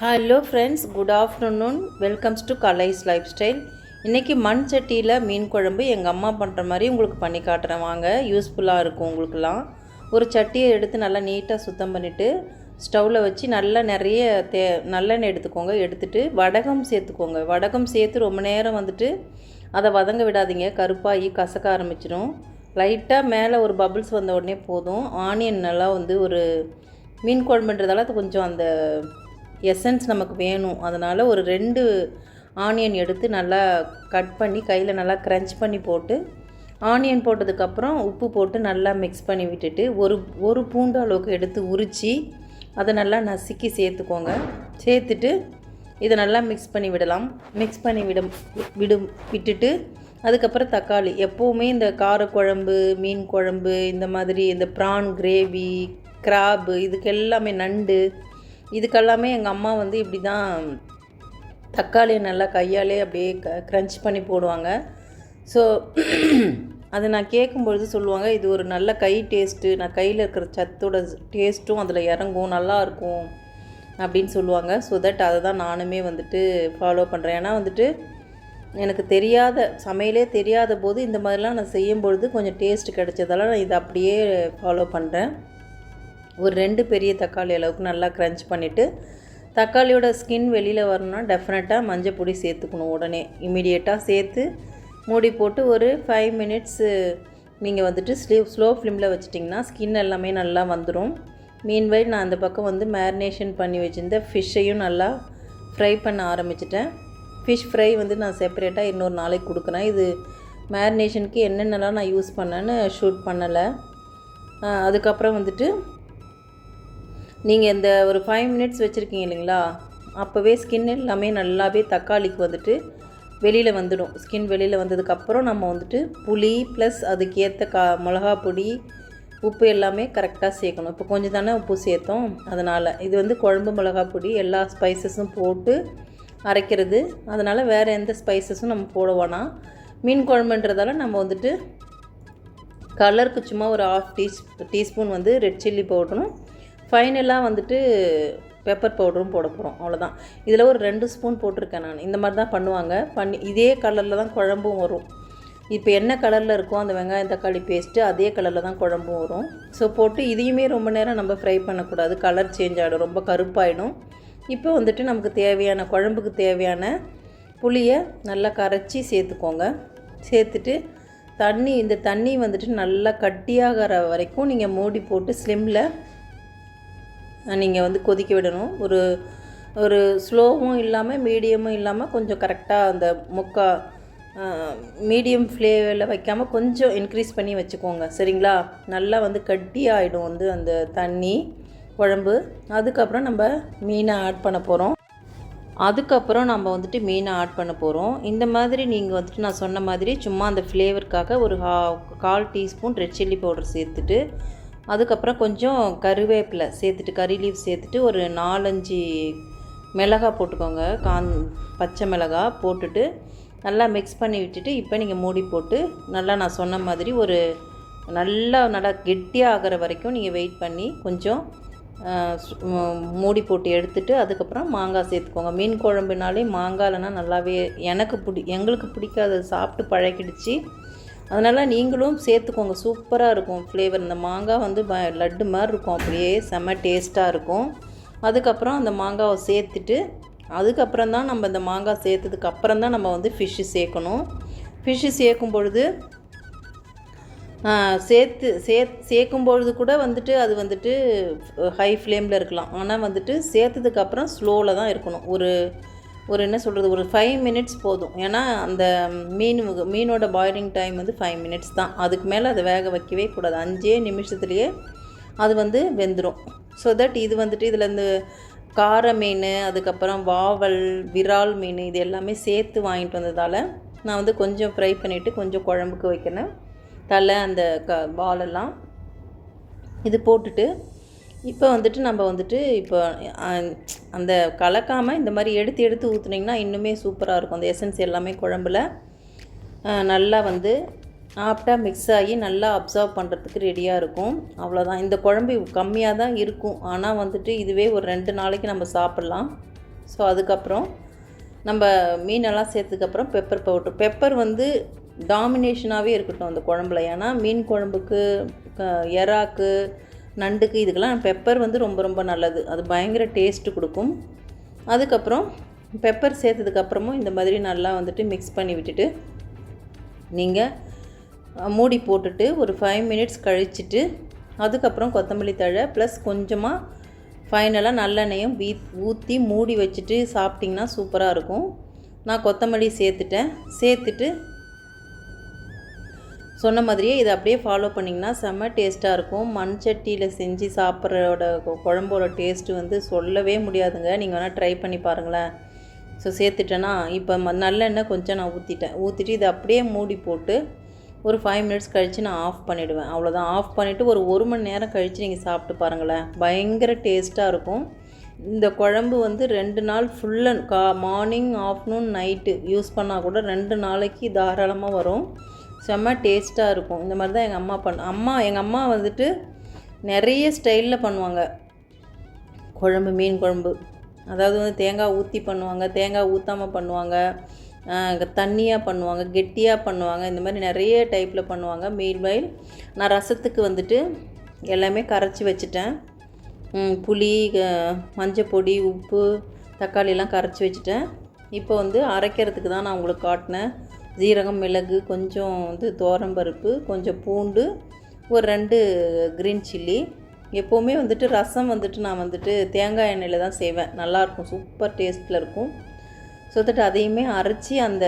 Hello friends good afternoon welcomes to Kalai's lifestyle இன்றைக்கி மண் சட்டியில் மீன் குழம்பு எங்கள் அம்மா பண்ணுற மாதிரி உங்களுக்கு பண்ணி காட்டுறேன். வாங்க யூஸ்ஃபுல்லாக இருக்கும் உங்களுக்குலாம் ஒரு சட்டியை எடுத்து நல்லா நீட்டாக சுத்தம் பண்ணிவிட்டு ஸ்டவ்வில் வச்சு நல்லா நிறைய தே நல்லெண்ணெய் எடுத்துக்கோங்க. எடுத்துட்டு வடகம் சேர்த்துக்கோங்க. வடகம் சேர்த்து ரொம்ப நேரம் வந்துட்டு அதை வதங்க விடாதீங்க. கருப்பாகி கசக்க ஆரம்பிச்சிடும் லைட்டாக மேலே ஒரு பபுள்ஸ் வந்த உடனே போதும். ஆனியன் நல்லா வந்து ஒரு மீன் குழம்புன்றதால அது கொஞ்சம் அந்த எசன்ஸ் நமக்கு வேணும். அதனால் ஒரு ரெண்டு ஆனியன் எடுத்து நல்லா கட் பண்ணி கையில் நல்லா க்ரன்ச் பண்ணி போட்டு ஆனியன் போட்டதுக்கப்புறம் உப்பு போட்டு நல்லா மிக்ஸ் பண்ணி விட்டுட்டு ஒரு ஒரு பூண்டு அளவுக்கு எடுத்து உரித்து அதை நல்லா நசுக்கி சேர்த்துக்கோங்க. சேர்த்துட்டு இதை நல்லா மிக்ஸ் பண்ணி விடலாம். மிக்ஸ் பண்ணி விடும் விடும் விட்டுட்டு அதுக்கப்புறம் தக்காளி. எப்போவுமே இந்த காரக்குழம்பு மீன் குழம்பு இந்த மாதிரி இந்த ப்ரான் கிரேவி கிராபு இதுக்கு எல்லாமே நண்டு இதுக்கெல்லாமே எங்கள் அம்மா வந்து இப்படி தான் தக்காளியை நல்லா கையாலே அப்படியே க க்ரன்ச் பண்ணி போடுவாங்க. ஸோ அது நான் கேட்கும்பொழுது சொல்லுவாங்க இது ஒரு நல்ல கை டேஸ்ட்டு நான் கையில் இருக்கிற சத்தோட டேஸ்ட்டும் அதில் இறங்கும் நல்லா இருக்கும் அப்படின்னு சொல்லுவாங்க. ஸோ தட் அதை தான் நானுமே வந்துட்டு ஃபாலோ பண்ணுறேன் ஏன்னா வந்துட்டு எனக்கு தெரியாத சமையலே தெரியாத போது இந்த மாதிரிலாம் நான் செய்யும் பொழுது கொஞ்சம் டேஸ்ட் கிடைச்சதால நான் இதை அப்படியே ஃபாலோ பண்ணுறேன் ஒரு ரெண்டு பெரிய தக்காளி அளவுக்கு நல்லா க்ரன்ச் பண்ணிவிட்டு தக்காளியோட ஸ்கின் வெளியில் வரணும்னா டெஃபினட்டாக மஞ்சள் பொடி சேர்த்துக்கணும் உடனே. இமீடியட்டாக சேர்த்து மூடி போட்டு ஒரு ஃபைவ் மினிட்ஸு நீங்கள் வந்துட்டு ஸ்லீவ் ஸ்லோ ஃப்ளேமில் வச்சிட்டிங்கன்னா ஸ்கின் எல்லாமே நல்லா வந்துடும் மீன்வைல் நான் அந்த பக்கம் வந்து மேரினேஷன் பண்ணி வச்சுருந்த ஃபிஷ்ஷையும் நல்லா ஃப்ரை பண்ண ஆரம்பிச்சிட்டேன். ஃபிஷ் ஃப்ரை வந்து நான் செப்பரேட்டாக இன்னொரு நாளைக்கு கொடுக்குறேன். இது மேரினேஷனுக்கு என்னென்னலாம் நான் யூஸ் பண்ணேன்னு ஷூட் பண்ணலை. அதுக்கப்புறம் வந்துட்டு நீங்கள் இந்த ஒரு ஃபைவ் மினிட்ஸ் வச்சுருக்கீங்க இல்லைங்களா? அப்போவே ஸ்கின் எல்லாமே நல்லாவே தக்காளிக்கு வந்துட்டு வெளியில் வந்துடும். ஸ்கின் வெளியில் வந்ததுக்கப்புறம் நம்ம வந்துட்டு புளி ப்ளஸ் அதுக்கேற்ற கா மிளகா பொடி உப்பு எல்லாமே கரெக்டாக சேர்க்கணும். இப்போ கொஞ்சம் தானே உப்பு சேர்த்தோம். அதனால் இது வந்து குழம்பு மிளகா பொடி எல்லா ஸ்பைசஸும் போட்டு அரைக்கிறது. அதனால் வேறு எந்த ஸ்பைசஸும் நம்ம போட மீன் குழம்புன்றதால நம்ம வந்துட்டு கலருக்கு சும்மா ஒரு ஆஃப் டீ டீஸ்பூன் வந்து ரெட் சில்லி பவுடரும் ஃபைனலாக வந்துட்டு பெப்பர் பவுடரும் போட போகிறோம் அவ்வளோதான் இதில் ஒரு ரெண்டு ஸ்பூன் போட்டிருக்கேன் நான். இந்த மாதிரி தான் பண்ணுவாங்க. பண்ணி இதே கலரில் தான் குழம்பும் வரும். இப்போ என்ன கலரில் இருக்கோ அந்த வெங்காயம் தக்காளி பேஸ்ட்டு அதே கலரில் தான் குழம்பும் வரும். ஸோ போட்டு இதையுமே ரொம்ப நேரம் நம்ம ஃப்ரை பண்ணக்கூடாது. கலர் சேஞ்ச் ஆகிடும் ரொம்ப கருப்பாயிடும். இப்போ வந்துட்டு நமக்கு தேவையான குழம்புக்கு தேவையான புளியை நல்லா கரைச்சி சேர்த்துக்கோங்க. சேர்த்துட்டு தண்ணி இந்த தண்ணி வந்துட்டு நல்லா கட்டியாகிற வரைக்கும் நீங்கள் மூடி போட்டு ஸ்லிம்மில் நீங்கள் வந்து கொதிக்க விடணும். ஒரு ஒரு ஸ்லோவும் இல்லாமல் மீடியமும் இல்லாமல் கொஞ்சம் கரெக்டாக அந்த முக்கா மீடியம் ஃப்ளேவில் வைக்காமல் கொஞ்சம் இன்க்ரீஸ் பண்ணி வச்சுக்கோங்க. சரிங்களா? நல்லா வந்து கட்டி ஆகிடும் வந்து அந்த தண்ணி குழம்பு. அதுக்கப்புறம் நம்ம மீனை ஆட் பண்ண போகிறோம் அதுக்கப்புறம் நம்ம வந்துட்டு மீனை ஆட் பண்ண போகிறோம் இந்த மாதிரி நீங்கள் வந்துட்டு நான் சொன்ன மாதிரி சும்மா அந்த ஃப்ளேவருக்காக ஒரு ஹா கால் டீஸ்பூன் ரெட் சில்லி பவுடர் சேர்த்துட்டு அதுக்கப்புறம் கொஞ்சம் கருவேப்பிலை சேர்த்துட்டு கறி லீவ் சேர்த்துட்டு ஒரு நாலஞ்சு மிளகா போட்டுக்கோங்க. காந் பச்சை மிளகா போட்டுட்டு நல்லா மிக்ஸ் பண்ணி விட்டுட்டு இப்போ நீங்கள் மூடி போட்டு நல்லா நான் சொன்ன மாதிரி ஒரு நல்லா நல்லா கெட்டியாக ஆகிற வரைக்கும் நீங்கள் வெயிட் பண்ணி கொஞ்சம் மூடி போட்டு எடுத்துட்டு அதுக்கப்புறம் மாங்காய் சேர்த்துக்கோங்க. மீன் குழம்புனாலே மாங்காய்லனா நல்லாவே எனக்கு பிடி எங்களுக்கு பிடிக்காது சாப்பிட்டு பழகிடுச்சு. அதனால் நீங்களும் சேர்த்துக்கோங்க. சூப்பராக இருக்கும் ஃப்ளேவர் இந்த மாங்காய் வந்து ப லட்டு மாதிரி இருக்கும். அப்படியே செம்ம டேஸ்ட்டாக இருக்கும். அதுக்கப்புறம் அந்த மாங்காவை சேர்த்துட்டு அதுக்கப்புறம் தான் நம்ம இந்த மாங்காய் சேர்த்ததுக்கு அப்புறம் தான் நம்ம வந்து ஃபிஷ்ஷு சேர்க்கணும். ஃபிஷ்ஷு சேர்க்கும் பொழுது சேர்த்து சே சேர்க்கும் பொழுது கூட வந்துட்டு அது வந்துட்டு ஹை ஃப்ளேமில் இருக்கலாம். ஆனால் வந்துட்டு சேர்த்ததுக்கப்புறம் ஸ்லோவில் தான் இருக்கணும். ஒரு ஒரு என்ன சொல்கிறது ஒரு ஃபைவ் மினிட்ஸ் போதும். ஏன்னா அந்த மீன் மீனோட பாயிலிங் டைம் வந்து ஃபைவ் மினிட்ஸ் தான். அதுக்கு மேலே அதை வேக வைக்கவே கூடாது. அஞ்சே நிமிஷத்துலேயே அது வந்து வெந்துடும் ஸோ தட் இது வந்துட்டு இதில் இந்த கார மீன் அதுக்கப்புறம் வாவல் விரால் மீன் இது எல்லாமே சேர்த்து வாங்கிட்டு வந்ததால் நான் வந்து கொஞ்சம் ஃப்ரை பண்ணிவிட்டு கொஞ்சம் குழம்புக்கு வைக்கிறேன் தலை அந்த க பாலெல்லாம் இது போட்டுட்டு இப்போ வந்துட்டு நம்ம வந்துட்டு இப்போ அந்த கலக்காமல் இந்த மாதிரி எடுத்து எடுத்து ஊற்றுனீங்கன்னா இன்னுமே சூப்பராக இருக்கும். அந்த எசன்ஸ் எல்லாமே குழம்புல. நல்லா வந்து ஆப்டாக மிக்ஸ் ஆகி நல்லா அப்சர்வ் பண்ணுறதுக்கு ரெடியாக இருக்கும். அவ்வளோதான் இந்த குழம்பு கம்மியாக தான் இருக்கும். ஆனால் வந்துட்டு இதுவே ஒரு ரெண்டு நாளைக்கு நம்ம சாப்பிட்லாம். ஸோ அதுக்கப்புறம் நம்ம மீனெல்லாம் சேர்த்ததுக்கப்புறம் பெப்பர் பவுட்ரு பெப்பர் வந்து டாமினேஷனாகவே இருக்கட்டும் அந்த குழம்புல. ஏன்னா மீன் குழம்புக்கு எறாக்கு நண்டுக்கு இதுக்கெல்லாம் பெப்பர் வந்து ரொம்ப ரொம்ப நல்லது. அது பயங்கர டேஸ்ட்டு கொடுக்கும். அதுக்கப்புறம் பெப்பர் சேர்த்ததுக்கப்புறமும் இந்த மாதிரி நல்லா வந்துட்டு மிக்ஸ் பண்ணி விட்டுட்டு நீங்கள் மூடி போட்டுட்டு ஒரு ஃபைவ் மினிட்ஸ் கழிச்சிட்டு அதுக்கப்புறம் கொத்தமல்லி தழை ப்ளஸ் கொஞ்சமாக ஃபைனலாக நல்லெண்ணெயும் வீ ஊற்றி மூடி வச்சுட்டு சாப்பிட்டிங்கன்னா சூப்பராக இருக்கும். நான் கொத்தமல்லி சேர்த்துட்டேன். சேர்த்துட்டு சொன்ன மாதிரியே இதை அப்படியே ஃபாலோ பண்ணிங்கன்னா செம்ம டேஸ்ட்டாக இருக்கும். மண் சட்டியில் செஞ்சு சாப்பிட்றோட குழம்போட டேஸ்ட்டு வந்து சொல்லவே முடியாதுங்க. நீங்கள் வேணால் ட்ரை பண்ணி பாருங்களேன். ஸோ சேர்த்துட்டேன்னா இப்போ ம நல்லெண்ணெய் கொஞ்சம் நான் ஊற்றிட்டேன் ஊற்றிட்டு இதை அப்படியே மூடி போட்டு ஒரு ஃபைவ் மினிட்ஸ் கழித்து நான் ஆஃப் பண்ணிவிடுவேன் அவ்வளோதான் ஆஃப் பண்ணிவிட்டு ஒரு ஒரு மணி நேரம் கழித்து நீங்கள் சாப்பிட்டு பாருங்களேன். பயங்கர டேஸ்ட்டாக இருக்கும். இந்த குழம்பு வந்து ரெண்டு நாள் ஃபுல்லன் கா மார்னிங் ஆஃப்டர்நூன் நைட்டு யூஸ் பண்ணால் கூட ரெண்டு நாளைக்கு தாராளமாக வரும். செம்ம டேஸ்ட்டாக இருக்கும். இந்த மாதிரி தான் எங்கள் அம்மா பண்ண அம்மா எங்கள் அம்மா வந்துட்டு நிறைய ஸ்டைலில் பண்ணுவாங்க. குழம்பு மீன் குழம்பு. அதாவது வந்து தேங்காய் ஊற்றி பண்ணுவாங்க தேங்காய் ஊற்றாமல் பண்ணுவாங்க தண்ணியாக பண்ணுவாங்க கெட்டியாக பண்ணுவாங்க. இந்த மாதிரி நிறைய டைப்பில் பண்ணுவாங்க. மீன்வைல் நான் ரசத்துக்கு வந்துட்டு எல்லாமே கரைச்சி வச்சுட்டேன். புளி க- மஞ்சள் பொடி உப்பு தக்காளியெல்லாம் கரைச்சி வச்சுட்டேன். இப்போ வந்து அரைக்கிறதுக்கு தான் நான் உங்களுக்கு காட்டினேன். ஜீரகம் மிளகு கொஞ்சம் வந்து பருப்பு கொஞ்சம் பூண்டு ஒரு ரெண்டு க்ரீன் சில்லி எப்போவுமே வந்துட்டு ரசம் வந்துட்டு நான் வந்துட்டு தேங்காய் எண்ணெயில் தான் செய்வேன். நல்லாயிருக்கும் சூப்பர் டேஸ்ட்டில் இருக்கும். ஸோ தட் அதையுமே அரைச்சி அந்த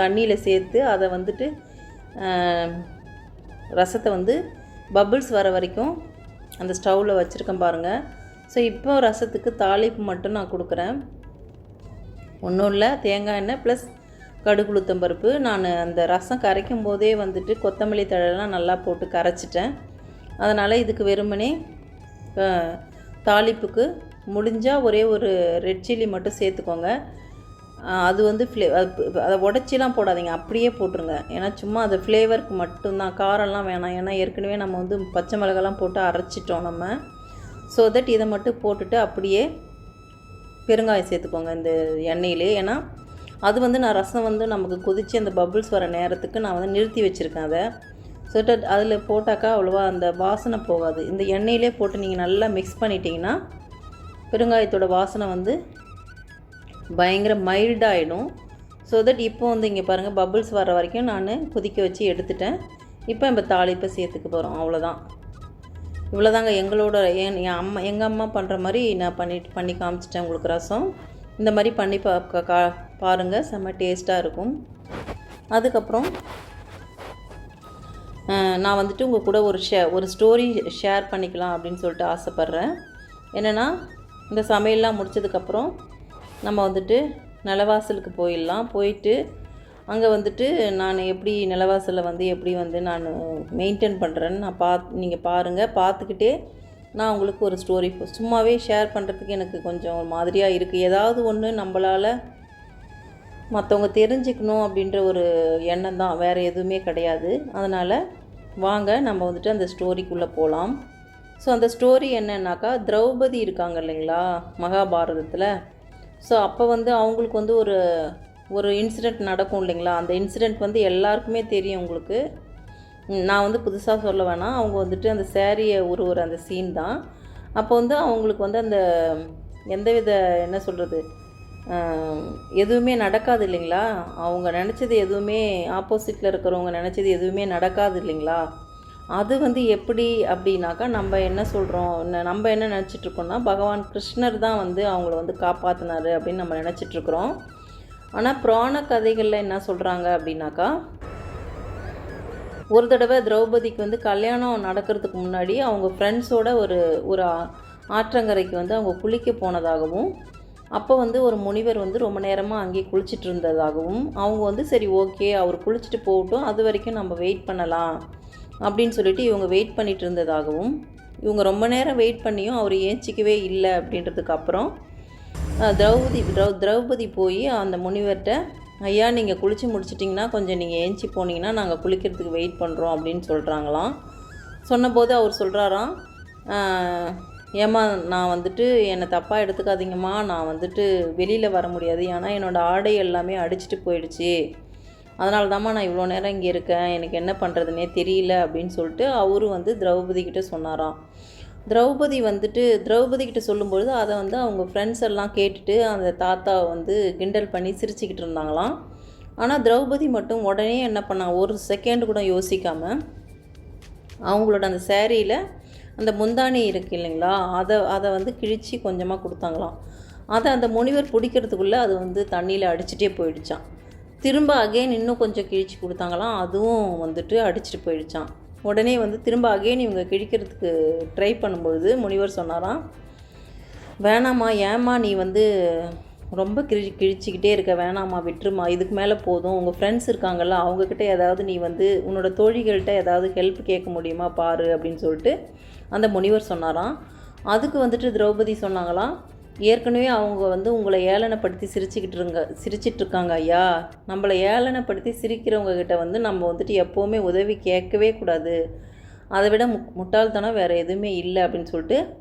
தண்ணியில் சேர்த்து அதை வந்துட்டு ரசத்தை வந்து பபிள்ஸ் வர வரைக்கும் அந்த ஸ்டவ்வில் வச்சுருக்கேன் பாருங்கள் ஸோ இப்போ ரசத்துக்கு தாளிப்பு மட்டும் நான் கொடுக்குறேன். ஒன்றும் இல்லை தேங்காய் எண்ணெய் ப்ளஸ் கடுகுளுத்தம் பருப்பு. நான் அந்த ரசம் கரைக்கும் போதே வந்துட்டு கொத்தமல்லி தழைலாம் நல்லா போட்டு கரைச்சிட்டேன். அதனால் இதுக்கு வெறுமனே தாளிப்புக்கு முடிஞ்சால் ஒரே ஒரு ரெட் சில்லி மட்டும் சேர்த்துக்கோங்க. அது வந்து ஃப்ளே அதை உடச்சிலாம் போடாதீங்க. அப்படியே போட்டுருங்க. ஏன்னா சும்மா அது ஃப்ளேவருக்கு மட்டும்தான். காரம்லாம் வேணாம். ஏன்னா ஏற்கனவே நம்ம வந்து பச்சை மிளகாலாம் போட்டு அரைச்சிட்டோம் நம்ம. ஸோ தட் இதை மட்டும் போட்டுட்டு அப்படியே பெருங்காயம் சேர்த்துக்கோங்க இந்த எண்ணெயிலே. ஏன்னா அது வந்து நான் ரசம் வந்து நமக்கு கொதித்து அந்த பபுள்ஸ் வர நேரத்துக்கு நான் வந்து நிறுத்தி வச்சுருக்கேன் அதை. சொல்லிட்டு அதில் போட்டாக்கா அவ்வளோவா அந்த வாசனை போகாது. இந்த எண்ணெயிலே போட்டு நீங்கள் நல்லா மிக்ஸ் பண்ணிட்டீங்கன்னா பெருங்காயத்தோட வாசனை வந்து பயங்கர மைல்டாகிடும் ஸோ தட் இப்போ வந்து இங்கே பாருங்கள் பபுள்ஸ் வர வரைக்கும் நான் கொதிக்க வச்சு எடுத்துட்டேன். இப்போ நம்ம தாளிப்பை சேர்த்துக்க போகிறோம் அவ்வளோதான் இவ்வளோதாங்க எங்களோட என் என் அம்மா எங்கள் அம்மா பண்ணுற மாதிரி நான் பண்ணிட்டு பண்ணி காமிச்சிட்டேன் உங்களுக்கு ரசம். இந்த மாதிரி பண்ணி பா கா- பாருங்கள் செம்ம டேஸ்ட்டாக இருக்கும். அதுக்கப்புறம் நான் வந்துட்டு உங்கள் கூட ஒரு ஷே ஒரு ஸ்டோரி ஷேர் பண்ணிக்கலாம் அப்படின்னு சொல்லிட்டு ஆசைப்பட்றேன். என்னென்னா இந்த சமையல்லாம் முடிச்சதுக்கப்புறம் நம்ம வந்துட்டு நிலவாசலுக்கு போயிடலாம். போயிட்டு அங்கே வந்துட்டு நான் எப்படி நிலவாசலில் வந்து எப்படி வந்து நான் மெயின்டைன் பண்ணுறேன்னு நான் பாத் நீங்கள் பாருங்கள் பார்த்துக்கிட்டே நான் உங்களுக்கு ஒரு ஸ்டோரி சும்மாவே ஷேர் பண்ணுறதுக்கு எனக்கு கொஞ்சம் ஒரு மாதிரியாக இருக்குது ஏதாவது ஒன்று நம்மளால் மற்றவங்க தெரிஞ்சுக்கணும் அப்படின்ற ஒரு எண்ணம் தான். வேறு எதுவுமே கிடையாது. அதனால் வாங்க நம்ம வந்துட்டு அந்த ஸ்டோரிக்குள்ளே போகலாம் ஸோ அந்த ஸ்டோரி என்னன்னாக்கா திரௌபதி இருக்காங்க இல்லைங்களா? மகாபாரதத்தில். ஸோ அப்போ வந்து அவங்களுக்கு வந்து ஒரு ஒரு இன்சிடெண்ட் நடக்கும் இல்லைங்களா? அந்த இன்சிடெண்ட் வந்து எல்லாருக்குமே தெரியும் உங்களுக்கு. நான் வந்து புதுசாக சொல்ல வேணாம் அவங்க வந்துட்டு அந்த சேரீயை உருவுற அந்த சீன் தான். அப்போ வந்து அவங்களுக்கு வந்து அந்த எந்தவித என்ன சொல்கிறது எதுவுமே நடக்காது இல்லைங்களா? அவங்க நினச்சது எதுவுமே ஆப்போசிட்டில் இருக்கிறவங்க நினச்சது எதுவுமே நடக்காது இல்லைங்களா? அது வந்து எப்படி அப்படின்னாக்கா நம்ம என்ன சொல்கிறோம் நம்ம என்ன நினச்சிட்ருக்கோம்னா பகவான் கிருஷ்ணர் தான் வந்து அவங்கள வந்து காப்பாற்றினாரு அப்படின்னு நம்ம நினச்சிட்ருக்குறோம் ஆனால் புராண கதைகளில் என்ன சொல்கிறாங்க அப்படின்னாக்கா ஒரு தடவை திரௌபதிக்கு வந்து கல்யாணம் நடக்கிறதுக்கு முன்னாடி அவங்க ஃப்ரெண்ட்ஸோட ஒரு ஒரு ஆற்றங்கரைக்கு வந்து அவங்க குளிக்க போனதாகவும் அப்போ வந்து ஒரு முனிவர் வந்து ரொம்ப நேரமாக அங்கேயே குளிச்சுட்டு இருந்ததாகவும் அவங்க வந்து சரி ஓகே அவர் குளிச்சுட்டு போகட்டும் அது வரைக்கும் நம்ம வெயிட் பண்ணலாம் அப்படின்னு சொல்லிட்டு இவங்க வெயிட் பண்ணிட்டு இருந்ததாகவும் இவங்க ரொம்ப நேரம் வெயிட் பண்ணியும் அவர் ஏச்சிக்கவே இல்லை அப்படின்றதுக்கு அப்புறம் திரௌபதி திரௌ திரௌபதி போய் அந்த முனிவர்கிட்ட ஐயா நீங்கள் குளித்து முடிச்சிட்டிங்கன்னா கொஞ்சம் நீங்கள் ஏஞ்சி போனீங்கன்னா நாங்கள் குளிக்கிறதுக்கு வெயிட் பண்ணுறோம் அப்படின்னு சொல்கிறாங்களாம் சொன்னபோது அவர் சொல்கிறாராம் ஏம்மா நான் வந்துட்டு என்னை தப்பாக எடுத்துக்காதீங்கம்மா. நான் வந்துட்டு வெளியில் வர முடியாது. ஏன்னா என்னோடய ஆடை எல்லாமே அடிச்சிட்டு போயிடுச்சு. அதனால தாம்மா நான் இவ்வளோ நேரம் இங்கே இருக்கேன். எனக்கு என்ன பண்ணுறதுனே தெரியல. அப்படின்னு சொல்லிட்டு அவரும் வந்து திரௌபதி கிட்டே சொன்னாராம். திரௌபதி வந்துட்டு திரௌபதி கிட்ட சொல்லும்பொழுது அதை வந்து அவங்க ஃப்ரெண்ட்ஸ் எல்லாம் கேட்டுட்டு அந்த தாத்தா வந்து கிண்டல் பண்ணி சிரிச்சுக்கிட்டு இருந்தாங்களாம். ஆனால் திரௌபதி மட்டும் உடனே என்ன பண்ணா ஒரு செகண்ட் கூட யோசிக்காமல் அவங்களோட அந்த சேரீயில் அந்த முந்தானி இருக்கு இல்லைங்களா அதை அதை வந்து கிழித்து கொஞ்சமாக கொடுத்தாங்களாம். அதை அந்த முனிவர் பிடிக்கிறதுக்குள்ளே அது வந்து தண்ணியில் அடிச்சிட்டே போயிடுச்சான் திரும்ப அகைன் இன்னும் கொஞ்சம் கிழிச்சு கொடுத்தாங்களாம். அதுவும் வந்துட்டு அடிச்சிட்டு போயிடுச்சான் உடனே வந்து திரும்ப அகைன் இவங்க கிழிக்கிறதுக்கு ட்ரை பண்ணும்பொழுது முனிவர் சொன்னாராம் வேணாம்மா ஏம்மா நீ வந்து ரொம்ப கிழி கிழிச்சிக்கிட்டே இருக்க வேணாம்மா விட்டுருமா இதுக்கு மேலே போதும். உங்கள் ஃப்ரெண்ட்ஸ் இருக்காங்கல்ல அவங்கக்கிட்ட ஏதாவது நீ வந்து உன்னோட தோழிகள்கிட்ட ஏதாவது ஹெல்ப் கேட்க முடியுமா பாரு அப்படின்னு சொல்லிட்டு அந்த முனிவர் சொன்னாராம். அதுக்கு வந்துட்டு திரௌபதி சொன்னாங்களாம் ஏற்கனவே அவங்க வந்து உங்களை ஏளனப்படுத்தி சிரிச்சுக்கிட்டு இருங்க சிரிச்சிட்டு இருக்காங்க ஐயா. நம்மளை ஏளனப்படுத்தி சிரிக்கிறவங்க கிட்ட வந்து நம்ம வந்துட்டு எப்போவுமே உதவி கேட்கவே கூடாது. அதை விட மு முட்டாள்தனம் வேறு எதுவுமே இல்லை அப்படின்னு சொல்லிட்டு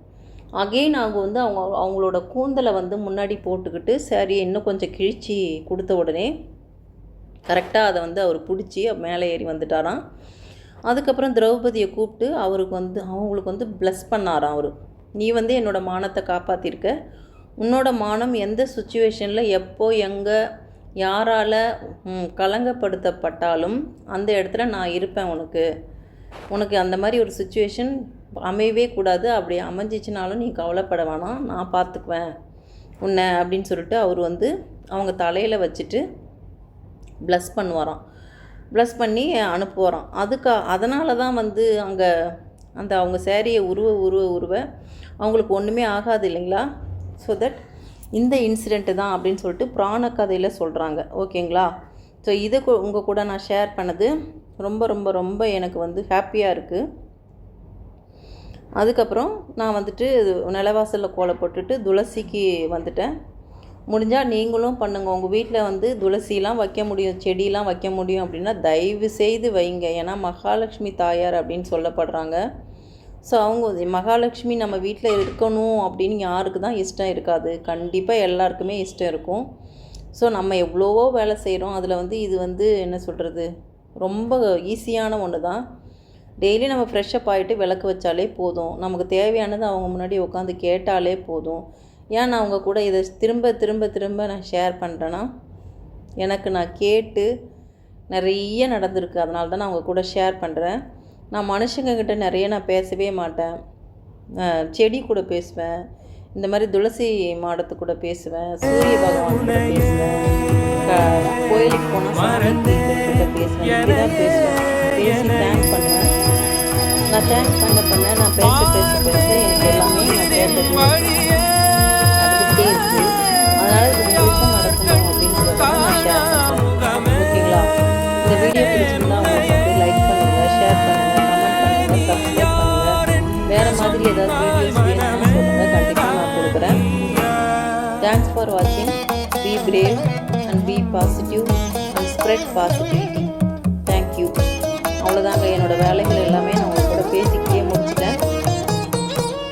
அகெயின் அவங்க வந்து அவங்க அவங்களோட கூந்தலை வந்து முன்னாடி போட்டுக்கிட்டு சரி இன்னும் கொஞ்சம் கிழிச்சி கொடுத்த உடனே கரெக்டாக அதை வந்து அவர் பிடிச்சி மேலே ஏறி வந்துட்டாராம். அதுக்கப்புறம் திரௌபதியை கூப்பிட்டு அவருக்கு வந்து அவங்களுக்கு வந்து ப்ளஸ் பண்ணாராம் அவர். நீ வந்து என்னோடய மானத்தை காப்பாற்றிருக்க உன்னோட மானம் எந்த சுச்சுவேஷனில் எப்போ எங்கே யாரால் கலங்கப்படுத்தப்பட்டாலும் அந்த இடத்துல நான் இருப்பேன் உனக்கு. உனக்கு அந்த மாதிரி ஒரு சுச்சுவேஷன் அமையவே கூடாது. அப்படி அமைஞ்சிச்சினாலும் நீ கவலைப்பட வேணாம். நான் பார்த்துக்குவேன் உன்னை அப்படின்னு சொல்லிட்டு அவர் வந்து அவங்க தலையில் வச்சுட்டு ப்ளஸ் பண்ணுவாராம். ப்ளஸ் பண்ணி அனுப்புவாராம். அதுக்கு அதனால தான் வந்து அங்கே அந்த அவங்க சேரீயை உருவ உருவ உருவ அவங்களுக்கு ஒன்றுமே ஆகாது இல்லைங்களா? ஸோ தட் இந்த இன்சிடெண்ட்டு தான் அப்படின்னு சொல்லிட்டு புராண கதையில் சொல்கிறாங்க ஓகேங்களா? ஸோ இதை உங்கள் கூட நான் ஷேர் பண்ணது ரொம்ப ரொம்ப ரொம்ப எனக்கு வந்து ஹாப்பியாக இருக்குது அதுக்கப்புறம் நான் வந்துட்டு நிலவாசலில் கோலம் போட்டுட்டு துளசிக்கு வந்துட்டேன். முடிஞ்சால் நீங்களும் பண்ணுங்கள் உங்கள் வீட்டில் வந்து துளசிலாம் வைக்க முடியும் செடியெலாம் வைக்க முடியும் அப்படின்னா தயவு செய்து வைங்க. ஏன்னா மகாலட்சுமி தாயார் அப்படின்னு சொல்லப்படுறாங்க. ஸோ அவங்க மகாலட்சுமி நம்ம வீட்டில் இருக்கணும் அப்படின்னு யாருக்கு தான் இஷ்டம் இருக்காது. கண்டிப்பாக எல்லாருக்குமே இஷ்டம் இருக்கும். ஸோ நம்ம எவ்வளவோ வேலை செய்கிறோம் அதில் வந்து இது வந்து என்ன சொல்கிறது ரொம்ப ஈஸியான ஒன்று தான் டெய்லி நம்ம ஃப்ரெஷ்ஷப் ஆகிட்டு விளக்கு வச்சாலே போதும். நமக்கு தேவையானது அவங்க முன்னாடி உட்காந்து கேட்டாலே போதும். ஏன் நான் அவங்க கூட இதை திரும்ப திரும்ப திரும்ப நான் ஷேர் பண்ணுறேன்னா எனக்கு நான் கேட்டு நிறைய நடந்திருக்கு. அதனால தான் நான் அவங்க கூட ஷேர் பண்ணுறேன் நான் மனுஷங்கக்கிட்ட நிறைய நான் பேசவே மாட்டேன். செடி கூட பேசுவேன். இந்த மாதிரி துளசி மாடத்து கூட பேசுவேன். சூரிய பகவான் கூட பேசுவேன். கோயிலுக்கு போனால் கிட்ட பேசுவேன். பேசுவேன். பேசி தேங்க் பண்ணுவேன். நான் தேங்க் பண்ண பண்ண நான் பேச பேச பேச எனக்கு எல்லாமே நான் கேட்டது. மாதிரி ஏதாவது வீடியோஸ் வேணும்னு சொல்லுங்கள் கண்டிப்பாக நான் கொடுக்குறேன். தேங்க்ஸ் ஃபார் வாட்சிங் be brave and be positive and spread positivity thank you அவ்வளோதாங்க என்னோட வேலைகள் எல்லாமே நான் உங்க கூட பேசிக்கிட்டே முடிச்சிட்டேன்.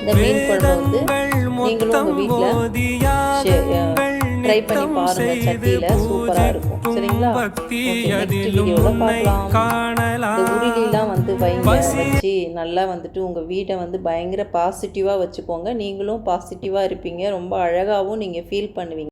இந்த மீன் குழம்பு வந்து நீங்களும் உங்கள் வீட்டில் ட்ரை பண்ணி பாருங்க சட்டியில். சூப்பராக இருக்கும். சரிங்களா? இந்த உருளிலாம் வந்து வைங்க வச்சு நல்லா வந்துட்டு உங்கள் வீட்டை வந்து பயங்கர பாசிட்டிவாக வச்சுக்கோங்க. நீங்களும் பாசிட்டிவாக இருப்பீங்க. ரொம்ப அழகாகவும் நீங்கள் ஃபீல் பண்ணுவீங்க.